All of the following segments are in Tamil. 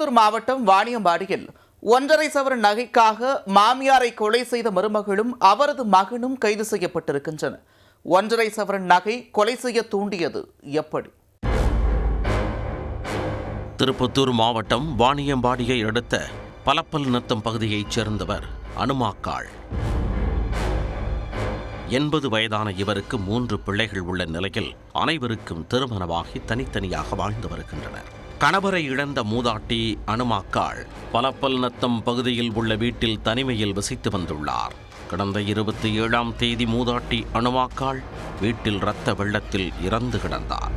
திருப்பத்தூர் மாவட்டம் வாணியம்பாடியில் ஒன்றரை சவர நகைக்காக மாமியாரை கொலை செய்த மருமகளும் அவரது மகனும் கைது செய்யப்பட்டிருக்கின்றனர் ஒன்றரை சவரன் நகை கொலை செய்ய தூண்டியது எப்படி? திருப்பத்தூர் மாவட்டம் வாணியம்பாடியை அடுத்த பலப்பல் நத்தம் பகுதியைச் சேர்ந்தவர் அனுமாக்காள். எண்பது வயதான இவருக்கு மூன்று பிள்ளைகள் உள்ள நிலையில் அனைவருக்கும் திருமணமாகி தனித்தனியாக வாழ்ந்து வருகின்றனர். கணவரை இழந்த மூதாட்டி அனுமாக்காள் பலப்பல் நத்தம் பகுதியில் உள்ள வீட்டில் தனிமையில் வசித்து வந்துள்ளார். கடந்த இருபத்தி ஏழாம் தேதி மூதாட்டி அனுமாக்காள் வீட்டில் இரத்த வெள்ளத்தில் இறந்து கிடந்தார்.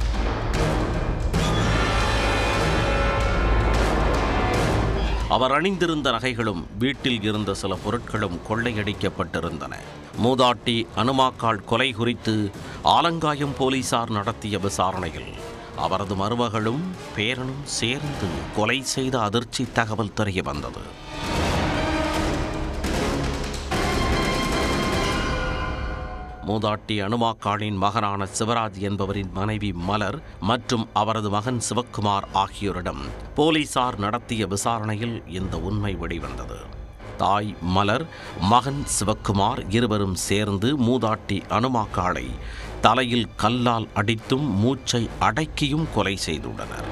அவர் அணிந்திருந்த நகைகளும் வீட்டில் இருந்த சில பொருட்களும் கொள்ளையடிக்கப்பட்டிருந்தன. மூதாட்டி அனுமாக்காள் கொலை குறித்து ஆலங்காயம் போலீசார் நடத்திய விசாரணையில் அவரது மருமகளும் பேரனும் சேர்ந்து கொலை செய்த அதிர்ச்சி தகவல் தெரிய வந்தது. மூதாட்டி அனுமாக்காளின் மகனான சிவராஜ் என்பவரின் மனைவி மலர் மற்றும் அவரது மகன் சிவக்குமார் ஆகியோரிடம் போலீசார் நடத்திய விசாரணையில் இந்த உண்மை வெளிவந்தது. தாய் மலர் மகன் சிவக்குமார் இருவரும் சேர்ந்து மூதாட்டி அனுமாக்காளை தலையில் கல்லால் அடித்தும் மூச்சை அடக்கியும் கொலை செய்துள்ளனர்.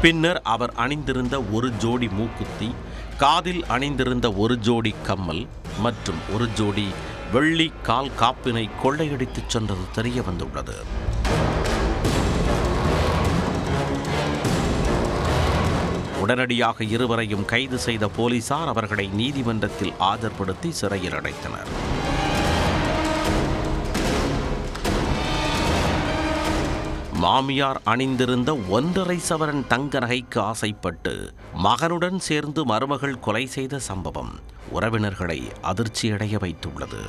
பின்னர் அவர் அணிந்திருந்த ஒரு ஜோடி மூக்குத்தி காதில் அணிந்திருந்த ஒரு ஜோடி கம்மல் மற்றும் ஒரு ஜோடி வெள்ளி கால் காப்பினை கொள்ளையடித்துச் சென்றது தெரிய வந்துள்ளது. உடனடியாக இருவரையும் கைது செய்த போலீசார் அவர்களை நீதிமன்றத்தில் ஆஜர்படுத்தி சிறையில் அடைத்தனர். மாமியார் அணிந்திருந்த ஒன்றரை சவரன் தங்க நகைக்கு ஆசைப்பட்டு மகனுடன் சேர்ந்து மருமகள் கொலை செய்த சம்பவம் உறவினர்களை அதிர்ச்சியடைய வைத்துள்ளது.